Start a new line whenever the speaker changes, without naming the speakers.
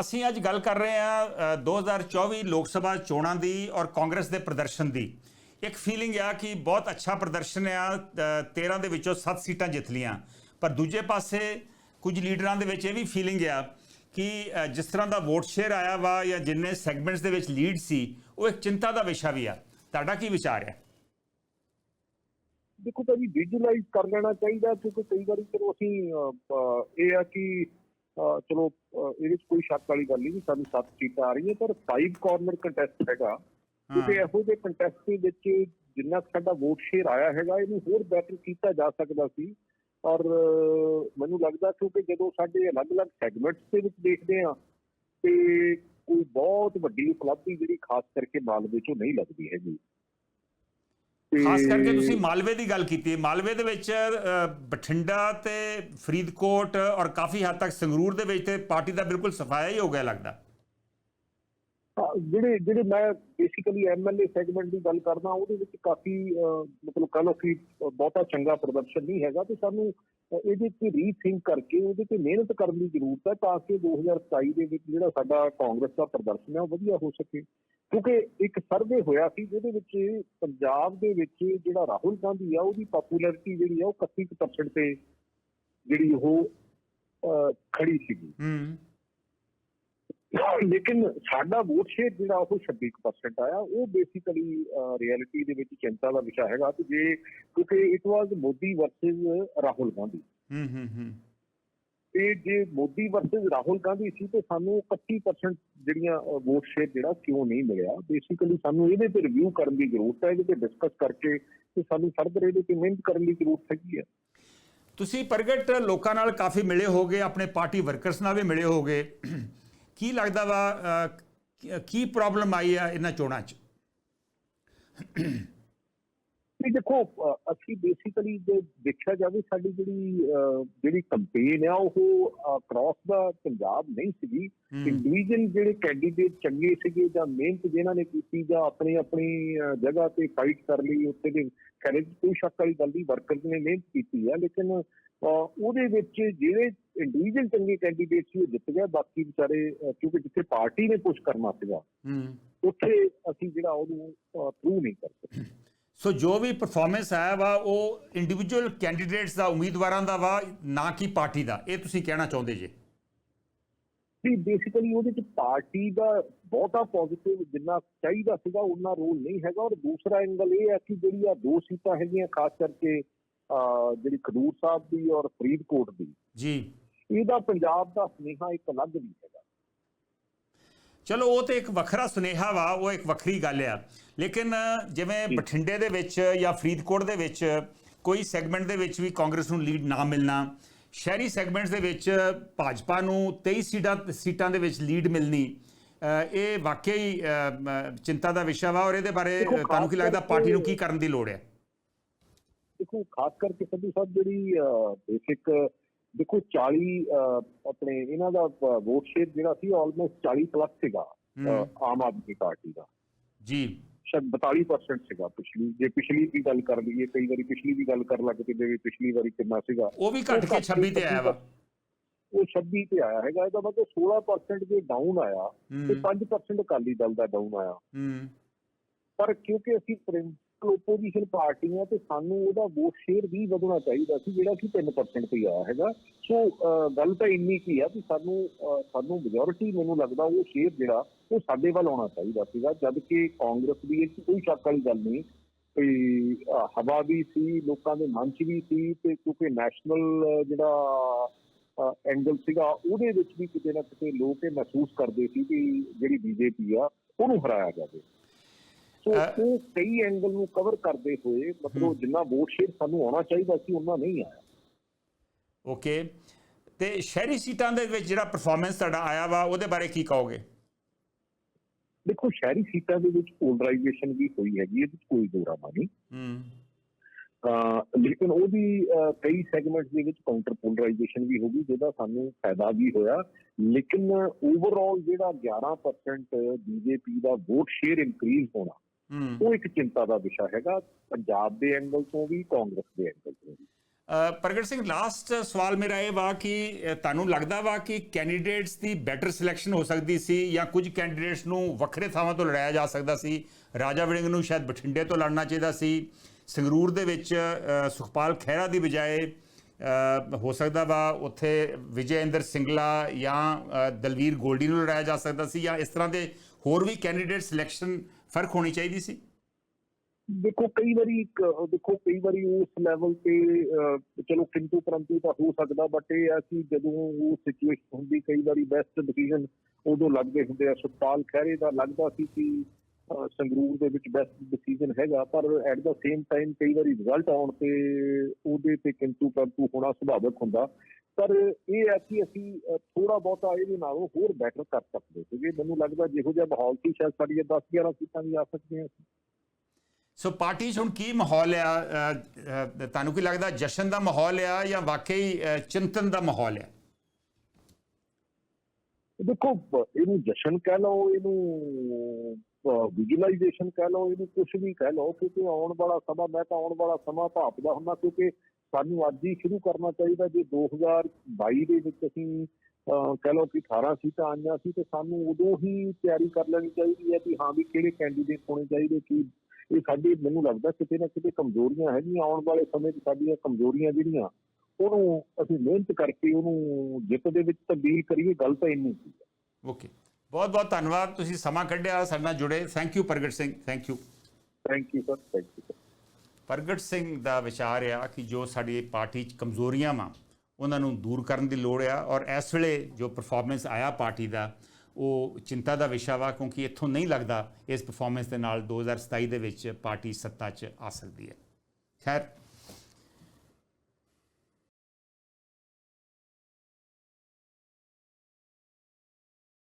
ਅਸੀਂ ਅੱਜ ਗੱਲ ਕਰ ਰਹੇ ਹਾਂ ਅ, 2024 ਲੋਕ ਸਭਾ ਚੋਣਾਂ ਦੀ ਔਰ ਕਾਂਗਰਸ ਦੇ ਪ੍ਰਦਰਸ਼ਨ ਦੀ। ਇੱਕ ਫੀਲਿੰਗ ਆ ਕਿ ਬਹੁਤ ਅੱਛਾ ਪ੍ਰਦਰਸ਼ਨ ਆ ਅ, 13 ਦੇ ਵਿੱਚੋਂ 7 ਸੀਟਾਂ ਜਿੱਤ ਲੀਆਂ ਪਰ ਦੂਜੇ ਪਾਸੇ ਕੁਝ ਲੀਡਰਾਂ ਦੇ ਵਿੱਚ ਇਹ ਵੀ ਫੀਲਿੰਗ ਆ ਕਿ ਜਿਸ ਤਰ੍ਹਾਂ ਦਾ ਵੋਟ ਸ਼ੇਅਰ ਆਇਆ ਵਾ ਜਾਂ ਜਿੰਨੇ ਸੈਗਮੈਂਟਸ ਦੇ ਵਿੱਚ ਲੀਡ ਸੀ ਉਹ ਇੱਕ ਚਿੰਤਾ ਦਾ ਵਿਸ਼ਾ ਵੀ ਆ। ਤੁਹਾਡਾ ਕੀ ਵਿਚਾਰ ਹੈ?
ਦੇਖੋ ਤਾਂ ਵਿਜੂਅਲਾਈਜ਼ ਕਰ ਲੈਣਾ ਚਾਹੀਦਾ ਕਿਉਂਕਿ ਕਈ ਵਾਰੀ ਚਲੋ ਅਸੀਂ ਇਹ ਆ ਕਿ ਚਲੋ ਇਹਦੇ ਵਿੱਚ ਕੋਈ ਸ਼ੱਕ ਵਾਲੀ ਗੱਲ ਨਹੀਂ ਵੀ ਸਾਨੂੰ ਸੱਤ ਸੀਟਾਂ ਆ ਰਹੀਆਂ ਪਰ ਫਾਈਵ ਕਾਰਨਰ ਕੰਟੈਸਟ ਹੈਗਾ। ਕਿਉਂਕਿ ਇਹੋ ਜਿਹੇ ਕੰਟੈਸਟ ਦੇ ਵਿੱਚ ਜਿੰਨਾ ਕੁ ਸਾਡਾ ਵੋਟ ਸ਼ੇਅਰ ਆਇਆ ਹੈਗਾ ਇਹਨੂੰ ਹੋਰ ਬੈਟਰ ਕੀਤਾ ਜਾ ਸਕਦਾ ਸੀ। ਔਰ ਮੈਨੂੰ ਲੱਗਦਾ ਕਿਉਂਕਿ ਜਦੋਂ ਸਾਡੇ ਅਲੱਗ-ਅਲੱਗ ਸੈਗਮੈਂਟਸ ਦੇ ਵਿੱਚ ਦੇਖਦੇ ਆ ਤੇ ਕੋਈ ਬਹੁਤ ਵੱਡੀ ਉਪਲਬਧੀ ਜਿਹੜੀ ਖਾਸ ਕਰਕੇ ਮਾਲਵੇ ਚੋਂ ਨਹੀਂ ਲੱਗਦੀ ਹੈਗੀ।
ਖਾਸ ਕਰਕੇ ਤੁਸੀਂ ਮਾਲਵੇ ਦੀ ਗੱਲ ਕੀਤੀ ਮਾਲਵੇ ਦੇ ਵਿੱਚ ਬਠਿੰਡਾ ਤੇ ਫਰੀਦਕੋਟ ਔਰ ਕਾਫੀ ਹੱਦ ਤੱਕ ਸੰਗਰੂਰ ਦੇ ਵਿੱਚ ਤੇ ਪਾਰਟੀ ਦਾ ਬਿਲਕੁਲ ਸਫਾਇਆ ਹੀ ਹੋ ਗਿਆ ਲੱਗਦਾ।
ਜਿਹੜੇ ਜਿਹੜੇ ਮੈਂ ਬੇਸਿਕਲੀ ਐਮਐਲਏ ਸੈਗਮੈਂਟ ਦੀ ਗੱਲ ਕਰਦਾ, ਉਹਦੇ ਵਿੱਚ ਕਾਫੀ ਮਤਲਬ ਕਹ ਲਓ ਕਿ ਬਹੁਤਾ ਚੰਗਾ ਪ੍ਰਦਰਸ਼ਨ ਨਹੀਂ ਹੈਗਾ ਤੇ ਸਾਨੂੰ ਇਹਦੇ ਤੇ ਰੀਥਿੰਕ ਕਰਕੇ, ਉਹਦੇ ਤੇ ਮਿਹਨਤ ਕਰਨ ਦੀ ਜ਼ਰੂਰਤ ਹੈ ਤਾਂ ਕਿ 2027 ਦੇ ਵਿੱਚ ਜਿਹੜਾ ਸਾਡਾ ਕਾਂਗਰਸ ਦਾ ਪ੍ਰਦਰਸ਼ਨ ਹੈ ਉਹ ਵਧੀਆ ਹੋ ਸਕੇ। ਕਿਉਂਕਿ ਇੱਕ ਸਰਵੇ ਹੋਇਆ ਸੀ, ਜਿਹਦੇ ਵਿੱਚ ਪੰਜਾਬ ਦੇ ਵਿੱਚ ਜਿਹੜਾ ਰਾਹੁਲ ਗਾਂਧੀ ਆ, ਉਹਦੀ ਪਪੂਲੈਰਿਟੀ ਜਿਹੜੀ ਆ ਉਹ 31% ਤੇ ਜਿਹੜੀ ਉਹ ਖੜੀ ਸੀਗੀ।
ਹੂੰ।
ਲੇਕਿਨ ਸਾਡਾ ਵੋਟ ਸ਼ੇਅਰ ਜਿਹੜਾ ਉਹ 26% ਆਇਆ ਉਹ ਬੇਸਿਕਲੀ ਰਿਐਲਿਟੀ ਦੇ ਵਿੱਚ ਚਿੰਤਾ ਦਾ ਵਿਸ਼ਾ ਹੈਗਾ ਕਿ ਜੇ ਕਿਉਂਕਿ it was Modi versus Rahul Gandhi.
ਹੂੰ ਹੂੰ ਹੂੰ।
ਤੇ ਜੇ ਮੋਦੀ ਵਰਸਸ ਰਾਹੁਲ ਗਾਂਧੀ ਸੀ ਤੇ ਸਾਨੂੰ 31% ਜਿਹੜੀਆਂ ਵੋਟ ਸ਼ੇਅਰ ਜਿਹੜਾ ਕਿਉਂ ਨਹੀਂ ਮਿਲਿਆ। ਬੇਸਿਕਲੀ ਸਾਨੂੰ ਇਹਦੇ ਤੇ ਰਿਵਿਊ ਕਰਨ ਦੀ ਜ਼ਰੂਰਤ ਹੈ ਇਹਦੇ ਤੇ ਡਿਸਕਸ ਕਰਕੇ ਤੇ ਸਾਨੂੰ ਫਰਦਰ ਇਹਦੇ ਤੇ ਮਿਹਨਤ ਕਰਨ ਦੀ ਜ਼ਰੂਰਤ ਹੈਗੀ ਹੈ
ਤੁਸੀਂ ਪ੍ਰਗਟ ਲੋਕਾਂ ਨਾਲ ਕਾਫੀ ਮਿਲੇ ਹੋਗੇ ਆਪਣੇ ਪਾਰਟੀ ਵਰਕਰਸ ਨਾਲ ਵੀ ਮਿਲੇ ਹੋਗੇ। ਕੀ ਲੱਗਦਾ ਵਾ ਕੀ- ਪ੍ਰੋਬਲਮ ਆਈ ਆ ਇਹਨਾਂ ਚੋਣਾਂ 'ਚ?
ਵੀ ਦੇਖੋ ਅਸੀਂ ਬੇਸਿਕਲੀ ਜੇ ਦੇਖਿਆ ਜਾਵੇ ਸਾਡੀ ਜਿਹੜੀ ਜਿਹੜੀ ਕੰਪੇਨ ਆ ਉਹ ਕ੍ਰਾਸ ਦਾ ਪੰਜਾਬ ਨਹੀਂ ਸੀਗੀ।
ਹੂੰ,
ਇੰਡੀਵਿਜੂਅਲ ਜਿਹੜੇ ਕੈਂਡੀਡੇਟ ਚੰਗੇ ਸੀਗੇ ਜਾਂ ਮਿਹਨਤ ਜਿਨ੍ਹਾਂ ਨੇ ਕੀਤੀ ਜਾਂ ਆਪਣੀ ਆਪਣੀ ਜਗ੍ਹਾ ਤੇ ਫਾਈਟ ਕਰ ਲਈ ਉੱਤੇ ਦੇ ਖੈਰ ਕੋਈ ਸ਼ੱਕ ਵਾਲੀ ਗੱਲ ਨਹੀਂ ਵਰਕਰਸ ਨੇ ਮਿਹਨਤ ਕੀਤੀ ਹੈ ਲੇਕਿਨ ਉਹਦੇ ਵਿੱਚ ਜਿਹੜੇ ਇੰਡੀਵਿਜੂਅਲ ਚੰਗੇ ਕੈਂਡੀਡੇਟ ਸੀ ਉਹ ਜਿੱਤ ਗਏ। ਬਾਕੀ ਵਿਚਾਰੇ ਕਿਉਂਕਿ ਜਿੱਥੇ ਪਾਰਟੀ ਨੇ ਪੁਸ਼ ਕਰਨਾ ਸੀਗਾ ਉੱਥੇ ਅਸੀਂ ਜਿਹੜਾ ਉਹਨੂੰ ਪ੍ਰੂਵ ਨਹੀਂ ਕਰ ਸਕੇ।
ਸੋ ਜੋ ਵੀ ਪਰਫਾਰਮੈਂਸ ਆਇਆ ਵਾ ਉਹ ਇੰਡੀਵਿਜੂਅਲ ਕੈਂਡੀਡੇਟਸ ਦਾ ਉਮੀਦਵਾਰਾਂ ਦਾ ਵਾ ਨਾ ਕਿ ਪਾਰਟੀ ਦਾ। ਇਹ ਤੁਸੀਂ ਕਹਿਣਾ ਚਾਹੁੰਦੇ ਜੇ?
ਵੀ ਬੇਸਿਕਲੀ ਉਹਦੇ ਚ ਪਾਰਟੀ ਦਾ ਬਹੁਤਾ ਪੋਜ਼ਿਟਿਵ ਜਿੰਨਾ ਚਾਹੀਦਾ ਸੀਗਾ ਉਹਨਾਂ ਰੋਲ ਨਹੀਂ ਹੈਗਾ। ਔਰ ਦੂਸਰਾ ਐਂਗਲ ਇਹ ਹੈ ਕਿ ਜਿਹੜੀ ਆ ਦੋ ਸੀਟਾਂ ਹੈਗੀਆਂ ਖਾਸ ਕਰਕੇ ਜਿਹੜੀ ਖਡੂਰ ਸਾਹਿਬ ਦੀ ਔਰ ਫਰੀਦਕੋਟ ਦੀ।
ਜੀ।
ਇਹਦਾ ਪੰਜਾਬ ਦਾ ਸੁਨੇਹਾ ਇੱਕ ਅਲੱਗ ਵੀ ਹੈਗਾ।
ਚਲੋ ਉਹ ਤੇ ਇੱਕ ਵੱਖਰਾ ਸੁਨੇਹਾ ਵਾ ਉਹ ਇੱਕ ਵੱਖਰੀ ਗੱਲ ਆ। ਲੇਕਿਨ ਜਿਵੇਂ। ਬਠਿੰਡੇ ਦੇ ਵਿੱਚ ਜਾਂ ਫਰੀਦਕੋਟ ਦੇ ਵਿੱਚ ਕੋਈ ਸੈਗਮੈਂਟ ਦੇ ਵਿੱਚ ਵੀ ਕਾਂਗਰਸ ਨੂੰ ਲੀਡ ਨਾ ਮਿਲਣਾ ਸ਼ਹਿਰੀ ਸੈਗਮੈਂਟਸ ਦੇ ਵਿੱਚ ਭਾਜਪਾ ਨੂੰ 23 ਸੀਟਾਂ ਸੀਟਾਂ ਦੇ ਵਿੱਚ ਲੀਡ ਮਿਲਣੀ ਇਹ ਵਾਕਈ ਚਿੰਤਾ ਦਾ ਵਿਸ਼ਾ ਵਾ ਔਰ ਇਹਦੇ ਬਾਰੇ ਤੁਹਾਨੂੰ ਕੀ ਲੱਗਦਾ ਪਾਰਟੀ ਨੂੰ ਕੀ ਕਰਨ ਦੀ ਲੋੜ ਹੈ?
ਦੇਖੋ ਖਾਸ ਕਰਕੇ ਸੰਧੂ ਸਾਹਿਬ ਜਿਹੜੀ ਬੇਸਿਕ ਦੇਖੋ 40 ਅਹ, ਆਪਣੇ ਇਹਨਾਂ ਦਾ ਵੋਟ ਸ਼ੇਅਰ ਜਿਹੜਾ ਸੀ ਆਲਮੋਸਟ 40 ਪਲੱਸ ਸੀਗਾ ਅਹ,
ਹੂੰ,
ਆਮ ਆਦਮੀ ਪਾਰਟੀ ਦਾ
ਜੀ
ਸ਼ਾਇਦ 42% ਸੀਗਾ ਪਿਛਲੀ ਜੇ ਪਿਛਲੀ ਦੀ ਗੱਲ ਕਰ ਲਈਏ ਕਈ ਵਾਰੀ ਪਿਛਲੀ ਦੀ ਗੱਲ ਕਰਨ ਲੱਗ ਪਏ ਵੀ ਪਿਛਲੀ ਵਾਰੀ ਕਿੰਨਾ ਸੀਗਾ
ਉਹ ਵੀ ਘਟ ਕੇ 26 ਤੇ ਆਇਆ ਵਾ
ਉਹ 26 ਤੇ ਆਇਆ ਹੈਗਾ ਇਹਦਾ ਮਤਲਬ 16% ਜੇ ਡਾਊਨ ਆਇਆ ਤੇ
ਹੂੰ
5% ਅਕਾਲੀ ਦਲ ਦਾ ਡਾਊਨ ਆਇਆ
ਹੂੰ
ਪਰ ਕਿਉਂਕਿ ਅਸੀਂ ਪ੍ਰਿੰਸੀਪਲ ਓਪੋਜੀਸ਼ਨ ਪਾਰਟੀਆਂ ਤੇ ਸਾਨੂੰ ਉਹਦਾ ਵੋਟ ਸ਼ੇਅਰ ਵੀ ਵਧਣਾ ਚਾਹੀਦਾ ਸੀ, ਜਿਹੜਾ ਕਿ 3% ਤੇ ਆਇਆ ਹੈਗਾ। ਸੋ ਗੱਲ ਤਾਂ ਇੰਨੀ ਕੀ ਆ ਕਿ ਸਾਨੂੰ ਸਾਨੂੰ ਮੈਜੋਰਿਟੀ ਮੈਨੂੰ ਲੱਗਦਾ ਉਹ ਸ਼ੇਅਰ ਜਿਹੜਾ, ਉਹ ਸਾਡੇ ਵੱਲ ਆਉਣਾ ਚਾਹੀਦਾ ਸੀਗਾ, ਜਦ ਕਿ ਕਾਂਗਰਸ ਦੀ ਇਹ ਕੋਈ ਸ਼ੱਕ ਵਾਲੀ ਗੱਲ ਨਹੀਂ। ਵੀ ਹਵਾ ਵੀ ਸੀ, ਲੋਕਾਂ ਦੇ ਮਨ 'ਚ ਵੀ ਸੀ ਤੇ ਕਿਉਂਕਿ ਨੈਸ਼ਨਲ ਜਿਹੜਾ ਐਂਗਲ ਸੀਗਾ, ਉਹਦੇ ਵਿੱਚ ਵੀ ਕਿਤੇ ਨਾ ਕਿਤੇ ਲੋਕ ਇਹ ਮਹਿਸੂਸ ਕਰਦੇ ਸੀ ਕਿ ਜਿਹੜੀ ਬੀਜੇਪੀ ਆ, ਉਹਨੂੰ ਹਰਾਇਆ ਜਾਵੇ। ਸੋ ਉਹ ਕਈ ਐਂਗਲ ਨੂੰ ਕਵਰ ਕਰਦੇ ਹੋਏ। ਮਤਲਬ ਜਿੰਨਾ ਵੋਟ ਸ਼ੇਅਰ ਸਾਨੂੰ ਆਉਣਾ ਚਾਹੀਦਾ ਸੀ ਉਹਨਾਂ ਨਹੀਂ ਆਇਆ।
ਓਕੇ ਤੇ ਸ਼ਹਿਰੀ ਸੀਟਾਂ ਦੇ ਵਿੱਚ ਜਿਹੜਾ ਪਰਫਾਰਮੈਂਸ ਤੁਹਾਡਾ ਆਇਆ ਵਾ ਉਹਦੇ ਬਾਰੇ ਕੀ ਕਹੋਗੇ?
ਦੇਖੋ ਸ਼ਹਿਰੀ ਸੀਟਾਂ ਦੇ ਵਿੱਚ ਪੋਲਰਾਈਜੇਸ਼ਨ ਵੀ ਹੋਈ ਹੈਗੀ ਇਹਦੇ ਕੋਈ ਦੋਰਾਮਾ ਨਹੀਂ।
ਹੂੰ।
ਲੇਕਿਨ ਉਹਦੀ ਕਈ ਸੈਗਮੈਂਟਸ ਦੇ ਵਿੱਚ ਕਾਊਂਟਰ ਪੋਲਰਾਈਜੇਸ਼ਨ ਵੀ ਹੋ ਗਈ ਜਿਹਦਾ ਸਾਨੂੰ ਫਾਇਦਾ ਵੀ ਹੋਇਆ। ਲੇਕਿਨ ਓਵਰਆਲ ਜਿਹੜਾ 11% ਬੀਜੇਪੀ ਦਾ ਵੋਟ ਸ਼ੇਅਰ ਇਨਕਰੀਜ਼ ਹੋਣਾ ਉਹ ਇੱਕ ਚਿੰਤਾ ਦਾ ਵਿਸ਼ਾ ਹੈਗਾ ਪੰਜਾਬ ਦੇ ਐਂਗਲ ਤੋਂ ਵੀ ਕਾਂਗਰਸ ਦੇ ਐਂਗਲ ਤੋਂ ਵੀ।
ਪ੍ਰਗਟ ਸਿੰਘ ਲਾਸਟ ਸਵਾਲ ਮੇਰਾ ਇਹ ਵਾ ਕਿ ਤੁਹਾਨੂੰ ਲੱਗਦਾ ਵਾ ਕਿ ਕੈਂਡੀਡੇਟਸ ਦੀ ਬੈਟਰ ਸਿਲੈਕਸ਼ਨ ਹੋ ਸਕਦੀ ਸੀ ਜਾਂ ਕੁਝ ਕੈਂਡੀਡੇਟਸ ਨੂੰ ਵੱਖਰੇ ਥਾਵਾਂ ਤੋਂ ਲੜਾਇਆ ਜਾ ਸਕਦਾ ਸੀ? ਰਾਜਾ ਵੜਿੰਗ ਨੂੰ ਸ਼ਾਇਦ ਬਠਿੰਡੇ ਤੋਂ ਲੜਨਾ ਚਾਹੀਦਾ ਸੀ। ਸੰਗਰੂਰ ਦੇ ਵਿੱਚ ਸੁਖਪਾਲ ਖਹਿਰਾ ਦੀ ਬਜਾਏ ਹੋ ਸਕਦਾ ਵਾ ਉੱਥੇ ਵਿਜੇ ਇੰਦਰ ਸਿੰਗਲਾ ਜਾਂ ਦਲਵੀਰ ਗੋਲਡੀ ਨੂੰ ਲੜਾਇਆ ਜਾ ਸਕਦਾ ਸੀ ਜਾਂ ਇਸ ਤਰ੍ਹਾਂ ਦੇ ਹੋਰ ਵੀ ਕੈਂਡੀਡੇਟ ਸਿਲੈਕਸ਼ਨ ਫ਼ਰਕ ਹੋਣੀ ਚਾਹੀਦੀ ਸੀ?
ਦੇਖੋ, ਕਈ ਵਾਰੀ ਦੇਖੋ, ਕਈ ਵਾਰੀ ਉਸ ਲੈਵਲ ਤੇ ਚਲੋ, ਕਿੰਤੂ ਪਰੰਤੂ ਤਾਂ ਹੋ ਸਕਦਾ ਬਟ ਇਹ ਆ ਕਿ ਜਦੋਂ ਉਹ ਸਿਚੁਏਸ਼ਨ ਹੁੰਦੀ, ਕਈ ਵਾਰੀ ਬੈਸਟ ਡਿਸੀਜਨ ਉਦੋਂ ਲੱਗਦੇ ਹੁੰਦੇ ਆ। ਸੁਖਪਾਲ ਖਹਿਰੇ ਦਾ ਲੱਗਦਾ ਸੀ ਕਿ ਸੰਗਰੂਰ ਦੇ ਵਿੱਚ ਬੈਸਟ ਡਿਸੀਜਨ ਹੈਗਾ ਪਰ ਐਟ ਦਾ ਸੇਮ ਟਾਈਮ ਕਈ ਵਾਰੀ ਰਿਜ਼ਲਟ ਆਉਣ ਤੇ ਉਹਦੇ ਤੇ ਕਿੰਤੂ ਪਰੰਤੂ ਹੋਣਾ ਸੁਭਾਵਿਕ ਹੁੰਦਾ। ਪਰ ਇਹ ਹੈ ਕਿ ਅਸੀਂ ਥੋੜਾ ਬਹੁਤਾ ਇਹਦੇ ਨਾਲੋਂ ਹੋਰ ਬੈਟਰ ਕਰ ਸਕਦੇ ਸੀਗੇ। ਮੈਨੂੰ ਲੱਗਦਾ ਜਿਹੋ ਜਿਹਾ ਮਾਹੌਲ ਸੀ ਸ਼ਾਇਦ ਸਾਡੀਆਂ 10 11 ਸੀਟਾਂ ਵੀ ਆ ਸਕਦੀਆਂ ਸੀ।
ਸੋ ਪਾਰਟੀ 'ਚ ਹੁਣ ਕੀ ਮਾਹੌਲ ਆ? ਤੁਹਾਨੂੰ ਕੀ ਲੱਗਦਾ ਜਸ਼ਨ ਦਾ ਮਾਹੌਲ ਆ ਜਾਂ ਵਾਕਈ ਚਿੰਤਨ ਦਾ ਮਾਹੌਲ ਆ?
ਦੇਖੋ ਇਹਨੂੰ ਜਸ਼ਨ ਕਹਿ ਲਓ ਇਹਨੂੰ ਵਿਜੂਅਲਾਈਜੇਸ਼ਨ ਕਹਿ ਲਓ, ਇਹਨੂੰ ਕੁਝ ਵੀ ਕਹਿ ਲਓ, ਕਿਉਂਕਿ ਆਉਣ ਵਾਲਾ ਸਮਾਂ, ਮੈਂ ਤਾਂ ਆਉਣ ਵਾਲਾ ਸਮਾਂ ਭਾਪਦਾ ਹੁੰਦਾ, ਕਿਉਂਕਿ ਸਾਨੂੰ ਅੱਜ ਹੀ ਸ਼ੁਰੂ ਕਰਨਾ ਚਾਹੀਦਾ, ਜੇ 2022 ਦੇ ਵਿੱਚ ਅਸੀਂ ਕਹਿ ਲਓ ਕਿ 18 ਸੀਟਾਂ ਆਈਆਂ ਸੀ, ਤੇ ਸਾਨੂੰ ਉਦੋਂ ਹੀ ਤਿਆਰੀ ਕਰ ਲੈਣੀ ਚਾਹੀਦੀ ਹੈ ਕਿ ਹਾਂ ਵੀ ਕਿਹੜੇ ਕੈਂਡੀਡੇਟ ਹੋਣੇ ਚਾਹੀਦੇ, ਕੀ ਇਹ ਸਾਡੀ, ਮੈਨੂੰ ਲੱਗਦਾ ਕਿਤੇ ਨਾ ਕਿਤੇ ਕਮਜ਼ੋਰੀਆਂ ਹੈਗੀਆਂ, ਆਉਣ ਵਾਲੇ ਸਮੇਂ 'ਚ ਸਾਡੀਆਂ ਕਮਜ਼ੋਰੀਆਂ ਜਿਹੜੀਆਂ, ਉਹਨੂੰ ਅਸੀਂ ਮਿਹਨਤ ਕਰਕੇ ਉਹਨੂੰ ਜਿੱਤ ਦੇ ਵਿੱਚ ਤਬਦੀਲ ਕਰੀਏ, ਗੱਲ ਤਾਂ ਇੰਨੀ ਸੀ।
ਓਕੇ ਬਹੁਤ ਬਹੁਤ ਧੰਨਵਾਦ ਤੁਸੀਂ ਸਮਾਂ ਕੱਢਿਆ ਸਾਡੇ ਨਾਲ ਜੁੜੇ। Thank you Pragat Singh thank you
thank you sir thank you
Pragat Singh ਦਾ ਵਿਚਾਰ ਆ ਕਿ ਜੋ ਸਾਡੀ ਪਾਰਟੀ 'ਚ ਕਮਜ਼ੋਰੀਆਂ ਵਾ ਉਹਨਾਂ ਨੂੰ ਦੂਰ ਕਰਨ ਦੀ ਲੋੜ ਆ ਔਰ ਇਸ ਵੇਲੇ ਜੋ ਪਰਫਾਰਮੈਂਸ ਆਇਆ ਪਾਰਟੀ ਦਾ ਉਹ ਚਿੰਤਾ ਦਾ ਵਿਸ਼ਾ ਵਾ ਕਿਉਂਕਿ ਇੱਥੋਂ ਨਹੀਂ ਲੱਗਦਾ ਇਸ ਪਰਫਾਰਮੈਂਸ ਦੇ ਨਾਲ 2027 ਦੇ ਵਿੱਚ ਪਾਰਟੀ ਸੱਤਾ 'ਚ ਆ ਸਕਦੀ ਹੈ। ਖੈਰ।